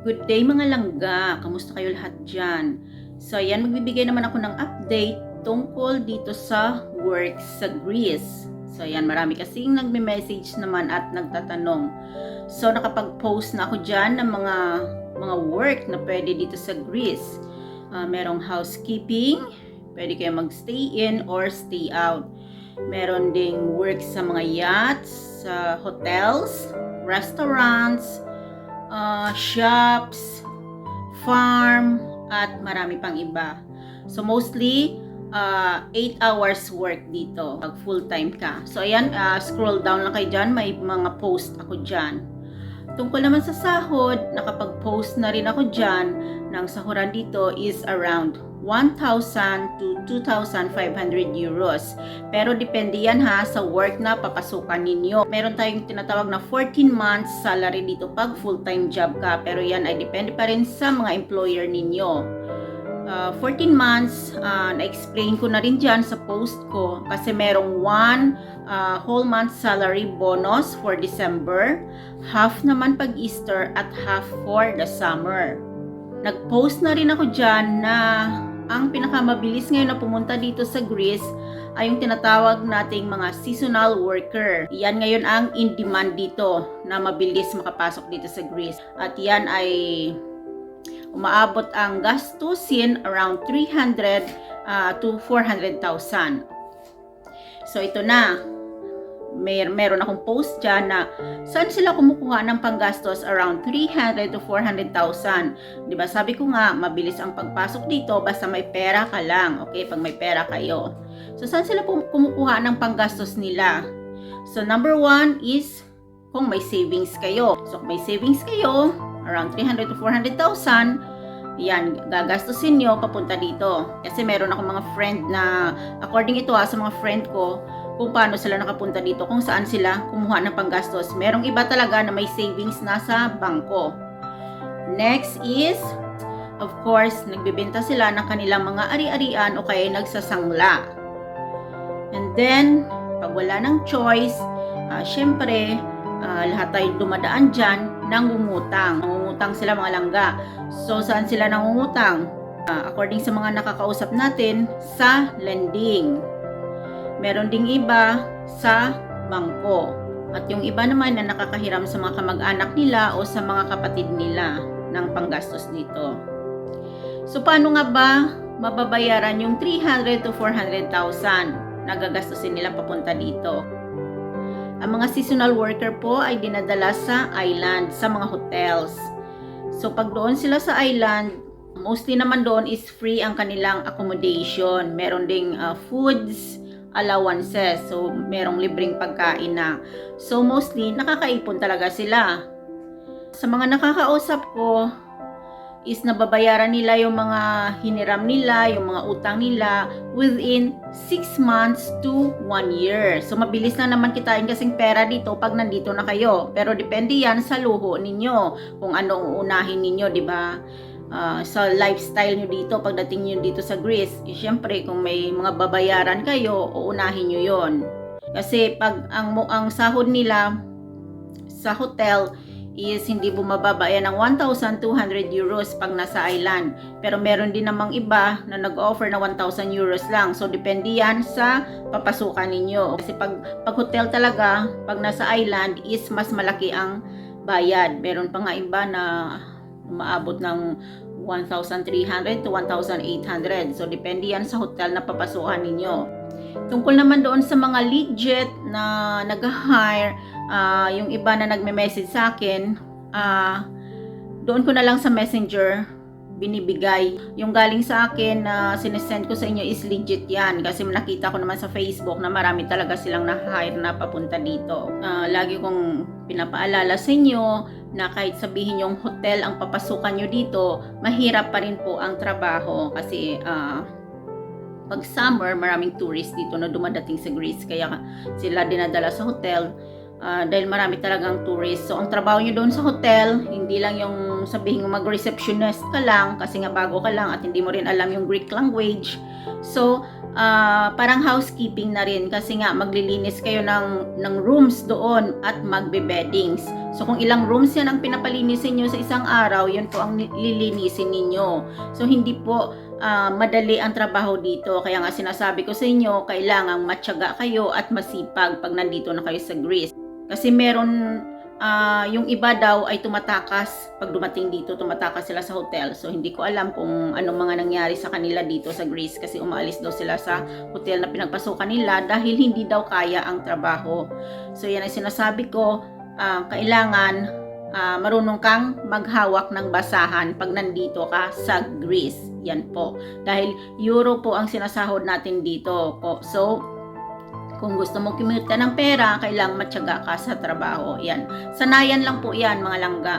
Good day mga langga! Kamusta kayo lahat dyan? So ayan, magbibigay naman ako ng update tungkol dito sa work sa Greece. So ayan, marami kasing nagme-message naman at nagtatanong. So nakapag-post na ako dyan ng mga mga work na pwede dito sa Greece. Ah, merong housekeeping, pwede kayo mag-stay in or stay out. Meron ding work sa mga yachts, sa hotels, restaurants, uh, shops, farm, at marami pang iba. So mostly, uh, 8 hours work dito pag full-time ka. So ayan, uh, scroll down lang kayo dyan, may mga post ako dyan. Tungkol naman sa sahod, nakapag-post na rin ako dyan ng sahuran dito is around 1,000 to 2,500 euros. Pero depende yan ha sa work na papasukan ninyo. Meron tayong tinatawag na 14 months salary dito pag full-time job ka. Pero yan ay depende pa rin sa mga employer ninyo. Uh, 14 months, uh, na-explain ko na rin dyan sa post ko kasi merong one uh, whole month salary bonus for December, half naman pag Easter at half for the summer. Nag-post na rin ako dyan na ang pinakamabilis ngayon na pumunta dito sa Greece ay yung tinatawag nating mga seasonal worker. Yan ngayon ang in demand dito na mabilis makapasok dito sa Greece. At yan ay umaabot ang gastusin around 300 uh, to 400,000. So ito na, may meron akong post dyan na saan sila kumukuha ng panggastos around 300 to 400,000. 'Di ba? Sabi ko nga, mabilis ang pagpasok dito basta may pera ka lang. Okay, pag may pera kayo. So saan sila kumukuha ng panggastos nila? So number one is kung may savings kayo. So kung may savings kayo, around 300 to 400,000, yan, gagastusin nyo papunta dito. Kasi meron ako mga friend na, according ito ha, sa mga friend ko, kung paano sila nakapunta dito, kung saan sila kumuha ng panggastos. Merong iba talaga na may savings na sa bangko. Next is, of course, nagbibenta sila ng kanilang mga ari-arian o kaya nagsasangla. And then, pag wala ng choice, uh, syempre, uh, lahat tayo dumadaan dyan, nangungutang. Nangungutang sila mga langga. So, saan sila nangungutang? Uh, according sa mga nakakausap natin, sa lending. Meron ding iba sa bangko. At yung iba naman na nakakahiram sa mga kamag-anak nila o sa mga kapatid nila ng panggastos dito. So, paano nga ba mababayaran yung 300 to 400,000 na gagastusin nila papunta dito? Ang mga seasonal worker po ay dinadala sa island, sa mga hotels. So pag doon sila sa island, mostly naman doon is free ang kanilang accommodation. Meron ding uh, foods, allowances. So merong libreng pagkain na. So mostly nakakaipon talaga sila. Sa mga nakakausap ko, is nababayaran nila yung mga hiniram nila, yung mga utang nila within 6 months to 1 year. So mabilis na naman kitain kasing pera dito pag nandito na kayo. Pero depende yan sa luho ninyo, kung ano ang unahin ninyo, di ba? Uh, sa lifestyle nyo dito, pagdating nyo dito sa Greece, eh, syempre kung may mga babayaran kayo, uunahin nyo yon. Kasi pag ang, ang sahod nila sa hotel is hindi bumababa yan ng 1,200 euros pag nasa island. Pero meron din namang iba na nag-offer na 1,000 euros lang. So, depende yan sa papasukan ninyo. Kasi pag, pag hotel talaga, pag nasa island, is mas malaki ang bayad. Meron pa nga iba na umaabot ng 1,300 to 1,800. So, depende yan sa hotel na papasukan ninyo. Tungkol naman doon sa mga legit na nag-hire, uh, yung iba na nagme-message sa akin, uh, doon ko na lang sa messenger binibigay. Yung galing sa akin na uh, sinesend ko sa inyo is legit yan. Kasi nakita ko naman sa Facebook na marami talaga silang na-hire na papunta dito. Uh, lagi kong pinapaalala sa inyo na kahit sabihin yung hotel ang papasukan nyo dito, mahirap pa rin po ang trabaho kasi uh, pag summer, maraming tourist dito na dumadating sa Greece. Kaya sila dinadala sa hotel uh, dahil marami talagang tourist. So, ang trabaho nyo doon sa hotel, hindi lang yung sabihin mag-receptionist ka lang kasi nga bago ka lang at hindi mo rin alam yung Greek language. So, uh, parang housekeeping na rin kasi nga maglilinis kayo ng, ng rooms doon at magbe-beddings. So kung ilang rooms yan ang pinapalinisin nyo sa isang araw, yun po ang ni- lilinisin ninyo. So hindi po ah, madali ang trabaho dito. Kaya nga sinasabi ko sa inyo, kailangang matyaga kayo at masipag pag nandito na kayo sa Greece. Kasi meron ah, yung iba daw ay tumatakas pag dumating dito, tumatakas sila sa hotel. So hindi ko alam kung anong mga nangyari sa kanila dito sa Greece kasi umalis daw sila sa hotel na pinagpasukan nila dahil hindi daw kaya ang trabaho. So yan ang sinasabi ko, ah, kailangan ah, marunong kang maghawak ng basahan pag nandito ka sa Greece. Yan po. Dahil euro po ang sinasahod natin dito. So, kung gusto mo kumita ng pera, kailangang matyaga ka sa trabaho. Yan. Sanayan lang po yan, mga langga.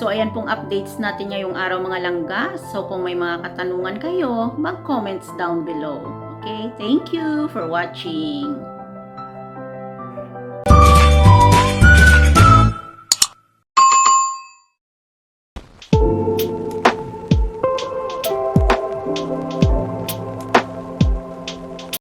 So, ayan pong updates natin ngayong araw, mga langga. So, kung may mga katanungan kayo, mag-comments down below. Okay? Thank you for watching.